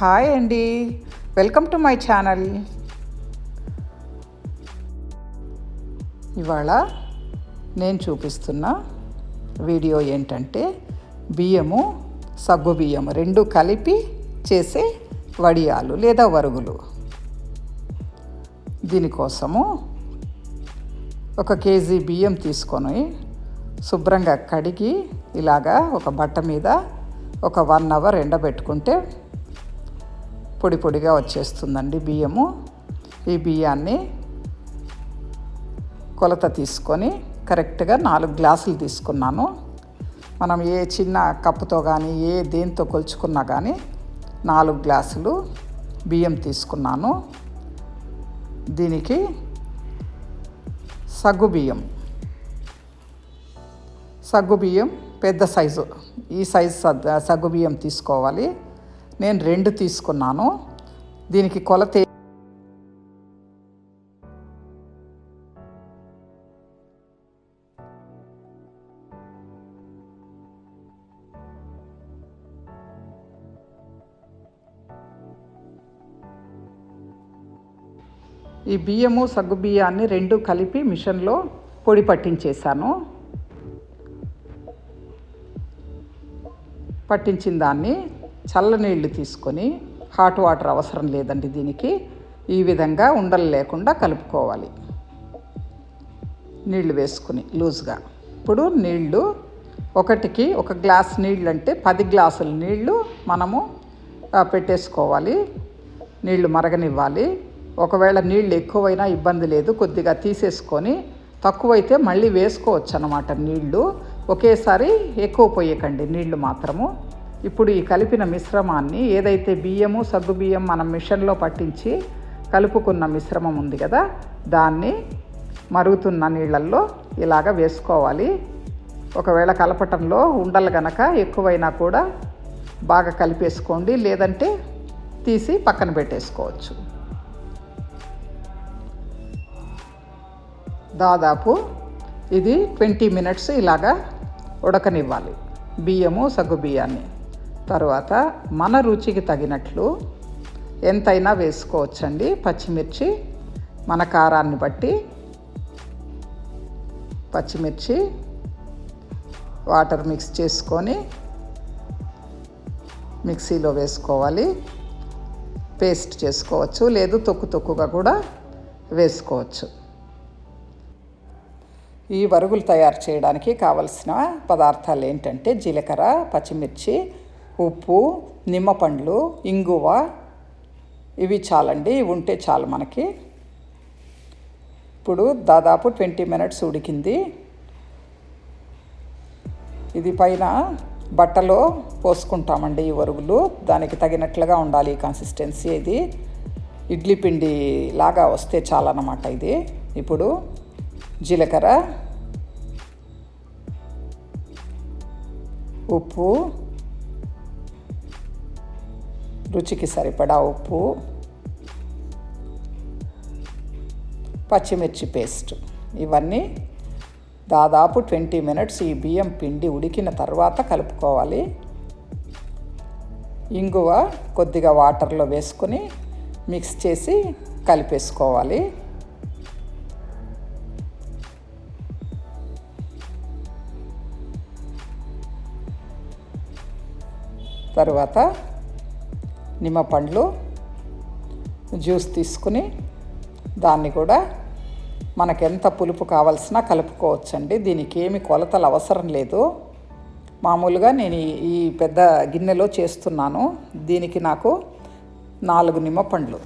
Hi అండి. Welcome to my channel. ఇవాళ నేను చూపిస్తున్న వీడియో ఏంటంటే బియ్యము సగ్గు బియ్యం రెండు కలిపి చేసే వడియాలు లేదా వరుగులు. దీనికోసము ఒక కేజీ బియ్యం తీసుకొని శుభ్రంగా కడిగి ఇలాగా ఒక బట్ట మీద ఒక వన్ అవర్ ఎండబెట్టుకుంటే పొడి పొడిగా వచ్చేస్తుందండి బియ్యము. ఈ బియ్యాన్ని కొలత తీసుకొని కరెక్ట్గా నాలుగు గ్లాసులు తీసుకున్నాను. మనం ఏ చిన్న కప్పుతో కానీ ఏ దేంతో కొలుచుకున్నా కానీ నాలుగు గ్లాసులు బియ్యం తీసుకున్నాను. దీనికి సగ్గు బియ్యం. సగ్గు బియ్యం పెద్ద సైజు. ఈ సైజు సగ్గు బియ్యం తీసుకోవాలి. నేను రెండు తీసుకున్నాను. దీనికి కొలత ఈ బియ్యము సగ్గు బియ్యాన్ని రెండు కలిపి మిషన్లో పొడి పట్టించేశాను. పట్టించిన దాన్ని చల్లనీళ్ళు తీసుకొని హాట్ వాటర్ అవసరం లేదండి దీనికి. ఈ విధంగా ఉండలు లేకుండా కలుపుకోవాలి. నీళ్ళు వేసుకుని లూజ్గా. ఇప్పుడు నీళ్ళు ఒకటికి ఒక గ్లాస్ నీళ్ళు అంటే పది గ్లాసుల నీళ్ళు మనము పెట్టేసుకోవాలి. నీళ్ళు మరగనివ్వాలి. ఒకవేళ నీళ్ళు ఎక్కువైనా ఇబ్బంది లేదు కొద్దిగా తీసేసుకొని తక్కువైతే మళ్ళీ వేసుకోవచ్చు అన్నమాట నీళ్ళు. ఒకేసారి ఎక్కువ పోయకండి నీళ్ళు మాత్రము. ఇప్పుడు ఈ కలిపిన మిశ్రమాన్ని ఏదైతే బియ్యము సగ్గు బియ్యం మనం మిషన్లో పట్టించి కలుపుకున్న మిశ్రమం ఉంది కదా దాన్ని మరుగుతున్న నీళ్ళల్లో ఇలాగ వేసుకోవాలి. ఒకవేళ కలపటంలో ఉండలు గనక ఎక్కువైనా కూడా బాగా కలిపేసుకోండి లేదంటే తీసి పక్కన పెట్టేసుకోవచ్చు. దాదాపు ఇది ట్వంటీ మినిట్స్ ఇలాగా ఉడకనివ్వాలి బియ్యము సగ్గు బియ్యాన్ని. తర్వాత మన రుచికి తగినట్లు ఎంతైనా వేసుకోవచ్చండి. పచ్చిమిర్చి మన కారాన్ని బట్టి పచ్చిమిర్చి వాటర్ మిక్స్ చేసుకొని మిక్సీలో వేసుకోవాలి. పేస్ట్ చేసుకోవచ్చు లేదు తొక్కు తొక్కుగా కూడా వేసుకోవచ్చు. ఈ వరుగులు తయారు చేయడానికి కావలసిన పదార్థాలు ఏంటంటే జీలకర్ర పచ్చిమిర్చి ఉప్పు నిమ్మపండ్లు ఇంగువ ఇవి చాలండి ఇవి ఉంటే చాలు మనకి. ఇప్పుడు దాదాపు ట్వంటీ మినిట్స్ ఉడికింది. ఇది పైన బట్టలో పోసుకుంటామండి ఈ వరుగులు. దానికి తగినట్లుగా ఉండాలి ఈ కన్సిస్టెన్సీ ఇది. ఇడ్లీ పిండి లాగా వస్తే చాలన్నమాట ఇది. ఇప్పుడు జీలకర్ర ఉప్పు రుచికి సరిపడా ఉప్పు పచ్చిమిర్చి పేస్ట్. ఇవన్నీ దాదాపు ట్వంటీ మినిట్స్ ఈ బియ్యం పిండి ఉడికిన తర్వాత కలుపుకోవాలి. ఇంగువ కొద్దిగా వాటర్లో వేసుకొని మిక్స్ చేసి కలిపేసుకోవాలి. తర్వాత నిమ్మపండ్లు జ్యూస్ తీసుకుని దాన్ని కూడా మనకు ఎంత పులుపు కావాల్సినా కలుపుకోవచ్చండి. దీనికి ఏమి కొలతలు అవసరం లేదు. మామూలుగా నేను ఈ- పెద్ద గిన్నెలో చేస్తున్నాను. దీనికి నాకు నాలుగు నిమ్మపండ్లు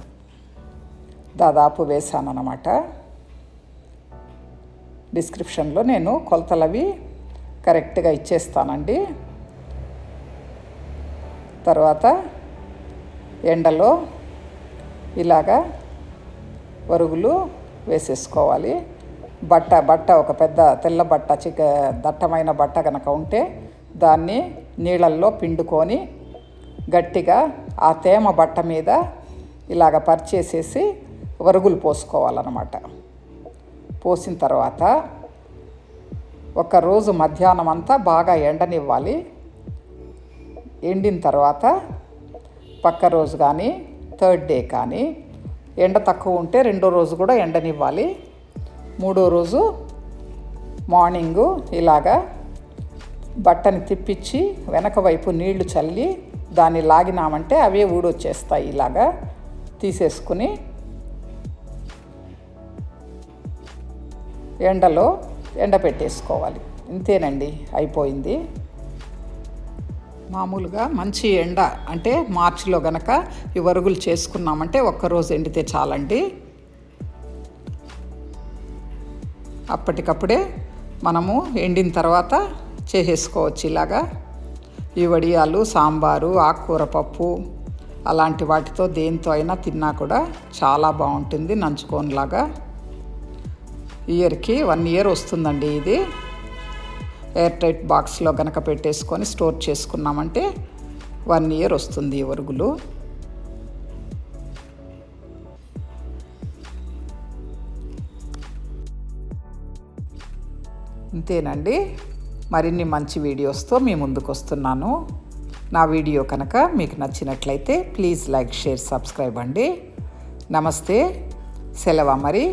దాదాపు వేసాను అన్నమాట డిస్క్రిప్షన్లో నేను కొలతలవి కరెక్ట్గా ఇచ్చేస్తానండి. తర్వాత ఎండలో ఇలాగా వరుగులు వేసేసుకోవాలి. బట్ట బట్ట ఒక పెద్ద తెల్ల బట్ట చిక దట్టమైన బట్ట కనుక ఉంటే దాన్ని నీళ్ళల్లో పిండుకొని గట్టిగా ఆ తేమ బట్ట మీద ఇలాగ పరిచేసేసి వరుగులు పోసుకోవాలన్నమాట. పోసిన తర్వాత ఒక రోజు మధ్యాహ్నం అంతా బాగా ఎండనివ్వాలి. ఎండిన తర్వాత పక్క రోజు కానీ థర్డ్ డే కానీ ఎండ తక్కువ ఉంటే రెండో రోజు కూడా ఎండనివ్వాలి. మూడో రోజు మార్నింగు ఇలాగా బట్టని తిప్పించి వెనక వైపు నీళ్ళు చల్లి దాన్ని లాగినామంటే అవే ఊడొచ్చేస్తాయి ఇలాగా తీసేసుకుని ఎండలో ఎండ పెట్టేసుకోవాలి ఇంతేనండి అయిపోయింది. మామూలుగా మంచి ఎండ అంటే మార్చిలో గనక ఈ వరుగులు చేసుకున్నామంటే ఒక్కరోజు ఎండితే చాలండి. అప్పటికప్పుడే మనము ఎండిన తర్వాత చేసేసుకోవచ్చు ఇలాగా. ఈ వడియాలు సాంబారు ఆకుకూర పప్పు అలాంటి వాటితో దేంతో అయినా తిన్నా కూడా చాలా బాగుంటుంది నంచుకోనిలాగా. ఇయర్కి వన్ ఇయర్ వస్తుందండి ఇది. ఎయిర్ టైట్ బాక్స్లో కనుక పెట్టేసుకొని స్టోర్ చేసుకున్నామంటే వన్ ఇయర్ వస్తుంది ఈ వరుగులు. ఇంతేనండి. మరిన్ని మంచి వీడియోస్తో మీ ముందుకు వస్తున్నాను నా వీడియో కనుక మీకు నచ్చినట్లయితే ప్లీజ్ లైక్ షేర్ సబ్స్క్రైబ్ అండి. నమస్తే. సెలవు మరి.